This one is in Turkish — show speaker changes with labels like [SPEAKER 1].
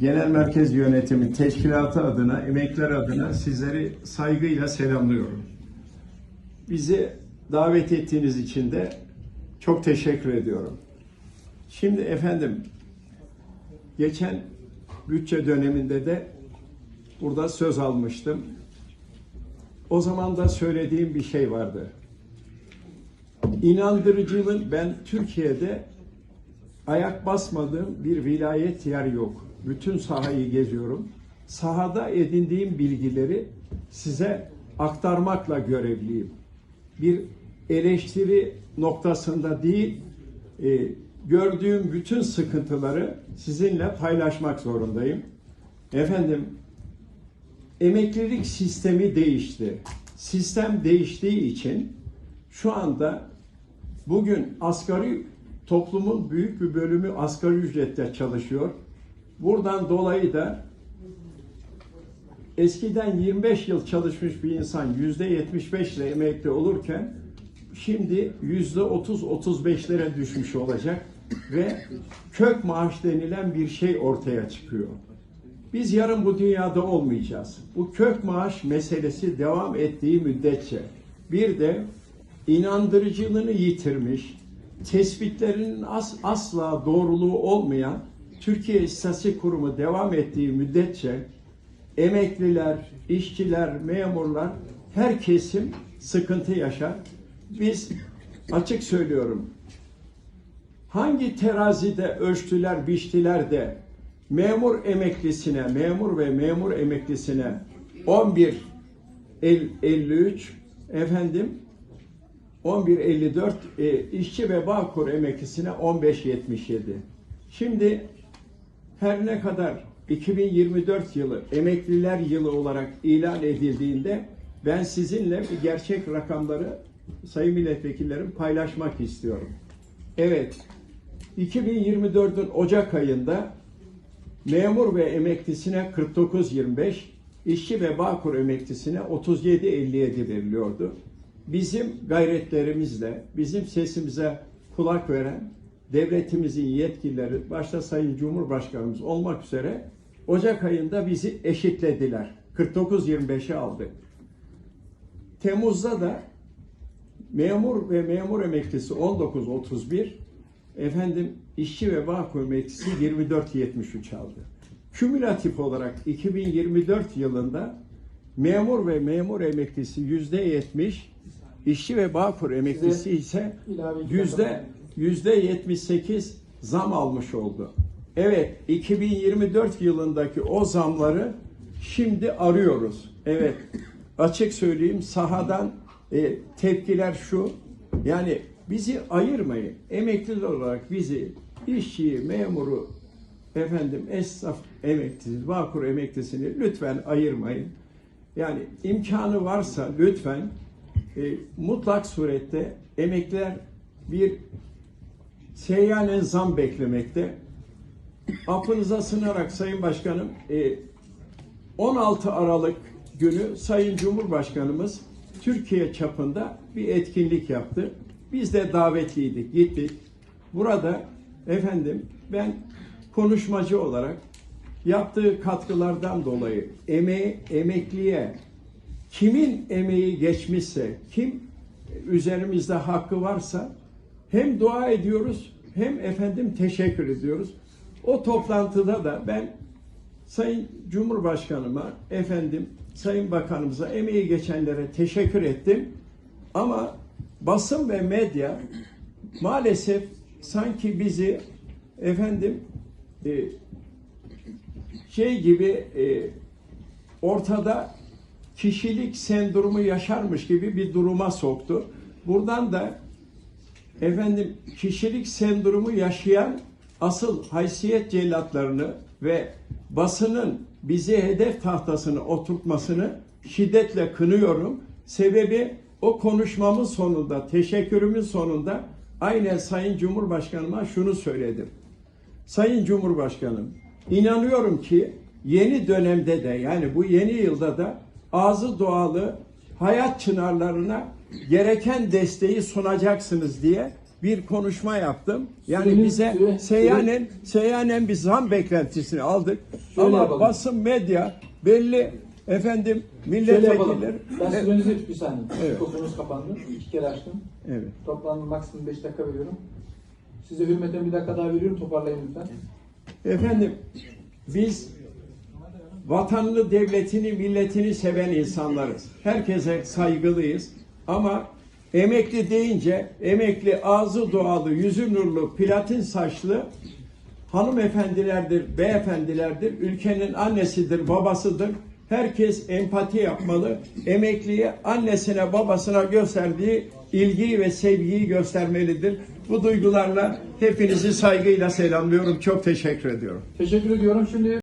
[SPEAKER 1] Genel Merkez Yönetimi Teşkilatı adına, emekler adına sizleri saygıyla selamlıyorum. Bizi davet ettiğiniz için de çok teşekkür ediyorum. Şimdi efendim, geçen bütçe döneminde de burada söz almıştım. O zaman da söylediğim bir şey vardı. İnandırıcılığın ben Türkiye'de ayak basmadığım bir vilayet yer yok. Bütün sahayı geziyorum. Sahada edindiğim bilgileri size aktarmakla görevliyim. Bir eleştiri noktasında değil, e, gördüğüm bütün sıkıntıları sizinle paylaşmak zorundayım. Efendim, emeklilik sistemi değişti. Sistem değiştiği için şu anda bugün asgari toplumun büyük bir bölümü asgari ücretle çalışıyor. Buradan dolayı da eskiden 25 yıl çalışmış bir insan yüzde 75 ile emekli olurken şimdi yüzde 30-35'lere düşmüş olacak ve kök maaş denilen bir şey ortaya çıkıyor. Biz yarın bu dünyada olmayacağız. Bu kök maaş meselesi devam ettiği müddetçe bir de inandırıcılığını yitirmiş, tespitlerinin as, asla doğruluğu olmayan Türkiye İstatistik Kurumu devam ettiği müddetçe emekliler, işçiler, memurlar her kesim sıkıntı yaşar. Biz açık söylüyorum hangi terazide ölçtüler, biçtiler de memur emeklisine, memur ve memur emeklisine 11 el- 53 efendim 11.54 e, işçi ve Bağkur emeklisine 15.77. Şimdi her ne kadar 2024 yılı emekliler yılı olarak ilan edildiğinde ben sizinle gerçek rakamları sayın milletvekillerim paylaşmak istiyorum. Evet, 2024'ün Ocak ayında memur ve emeklisine 49.25, işçi ve Bağkur emeklisine 37.57 veriliyordu. Bizim gayretlerimizle, bizim sesimize kulak veren devletimizin yetkilileri, başta Sayın Cumhurbaşkanımız olmak üzere Ocak ayında bizi eşitlediler. 49-25'e aldık. Temmuz'da da memur ve memur emeklisi 19-31, efendim işçi ve Bağkur emeklisi 24-73 aldı. Kümülatif olarak 2024 yılında memur ve memur emeklisi yüzde 70, işçi ve Bağkur emeklisi ise
[SPEAKER 2] ilave iki
[SPEAKER 1] yüzde yüzde 78 zam almış oldu. Evet, 2024 yılındaki o zamları şimdi arıyoruz. Evet, açık söyleyeyim sahadan e, tepkiler şu. Yani bizi ayırmayın. Emekliler olarak bizi işçiyi, memuru, efendim esnaf emeklisi, vakur emeklisini lütfen ayırmayın. Yani imkanı varsa lütfen e, mutlak surette emekliler bir seyyanen zam beklemekte. Affınıza sığınarak Sayın Başkanım e, 16 Aralık günü Sayın Cumhurbaşkanımız Türkiye çapında bir etkinlik yaptı. Biz de davetliydik, gittik. Burada efendim ben konuşmacı olarak yaptığı katkılardan dolayı emeği, emekliye kimin emeği geçmişse, kim üzerimizde hakkı varsa hem dua ediyoruz hem efendim teşekkür ediyoruz. O toplantıda da ben Sayın Cumhurbaşkanıma, efendim Sayın Bakanımıza, emeği geçenlere teşekkür ettim. Ama basın ve medya maalesef sanki bizi efendim e, şey gibi e, ortada kişilik sendromu yaşarmış gibi bir duruma soktu. Buradan da efendim kişilik sendromu yaşayan asıl haysiyet cellatlarını ve basının bizi hedef tahtasını oturtmasını şiddetle kınıyorum. Sebebi o konuşmamın sonunda, teşekkürümün sonunda aynen Sayın Cumhurbaşkanıma şunu söyledim. Sayın Cumhurbaşkanım, inanıyorum ki yeni dönemde de yani bu yeni yılda da ağzı doğalı hayat çınarlarına gereken desteği sunacaksınız diye bir konuşma yaptım. Yani
[SPEAKER 2] Süreniz-
[SPEAKER 1] bize
[SPEAKER 2] süre-
[SPEAKER 1] seyyanen seyyanen bir zam beklentisini aldık.
[SPEAKER 2] Şöyle
[SPEAKER 1] Ama
[SPEAKER 2] yapalım.
[SPEAKER 1] basın medya belli efendim milletvekilleri
[SPEAKER 2] Ben
[SPEAKER 1] Evet,
[SPEAKER 2] sürenizi bir saniye.
[SPEAKER 1] Evet.
[SPEAKER 2] Mikrofonunuz kapandı. İki kere açtım.
[SPEAKER 1] evet.
[SPEAKER 2] Toplam maksimum 5 dakika veriyorum. Size hürmeten bir dakika daha veriyorum. Toparlayın lütfen.
[SPEAKER 1] Efendim biz vatanını, devletini, milletini seven insanlarız. Herkese saygılıyız. Ama emekli deyince emekli ağzı dualı, yüzü nurlu, platin saçlı hanımefendilerdir, beyefendilerdir. Ülkenin annesidir, babasıdır. Herkes empati yapmalı. Emekliye annesine, babasına gösterdiği ilgiyi ve sevgiyi göstermelidir. Bu duygularla hepinizi saygıyla selamlıyorum. Çok teşekkür ediyorum.
[SPEAKER 2] Teşekkür ediyorum. Şimdi